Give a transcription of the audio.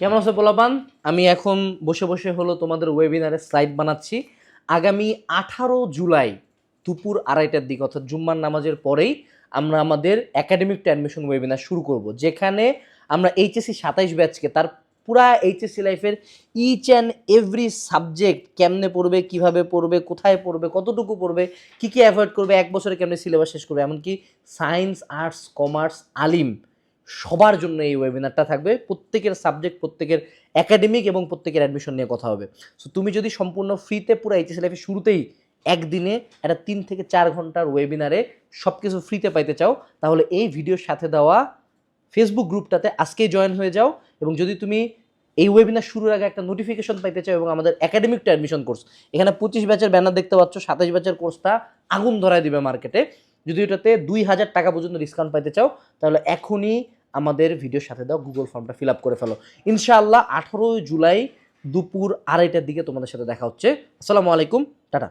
কেমন আছে পোলাপান? আমি এখন বসে বসে হলো তোমাদের ওয়েবিনারে স্লাইড বানাচ্ছি। আগামী আঠারো জুলাই দুপুর আড়াইটার দিকে, অর্থাৎ জুম্মার নামাজের পরেই আমরা আমাদের একাডেমিক অ্যাডমিশন ওয়েবিনার শুরু করব। যেখানে আমরা এইচএসসি সাতাইশ ব্যাচকে তার পুরা এইচএসসি লাইফের ইচ অ্যান্ড এভরি সাবজেক্ট কেমনে পড়বে, কীভাবে পড়বে, কোথায় পড়বে, কতটুকু পড়বে, কি কি অ্যাভয়েড করবে, এক বছরে কেমনে সিলেবাস শেষ করবে, এমনকি সায়েন্স আর্টস কমার্স আলিম। সবার জন্য এই ওয়েবিনারটা থাকবে। প্রত্যেকের সাবজেক্ট প্রত্যেকের একাডেমিক এবং প্রত্যেকের অ্যাডমিশন নিয়ে কথা হবে। সো তুমি যদি সম্পূর্ণ ফ্রিতে পুরো এইচএস লাইফে শুরুতেই একদিনে একটা তিন থেকে চার ঘণ্টার ওয়েবিনারে সব কিছু ফ্রিতে পাইতে চাও, তাহলে এই ভিডিওর সাথে দেওয়া ফেসবুক গ্রুপটাতে আজকেই জয়েন হয়ে যাও এবং যদি তুমি এই ওয়েবিনার শুরুর আগে একটা নোটিফিকেশন পাইতে চাও এবং আমাদের একাডেমিকটা অ্যাডমিশন কোর্স এখানে পঁচিশ ব্যাচের ব্যানার দেখতে পাচ্ছ, সাতাশ ব্যাচের কোর্সটা আগুন ধরায় দিবে মার্কেটে যদি এটাতে দুই হাজার টাকা পর্যন্ত ডিসকাউন্ট পাইতে চাও, তাহলে এখনই আমাদের ভিডিওর সাথে দাও গুগল ফর্মটা ফিল আপ করে ফেলো। ইনশাআল্লাহ আঠারোই জুলাই দুপুর আড়াইটার দিকে তোমাদের সাথে দেখা হচ্ছে। আসসালামু আলাইকুম, টাটা।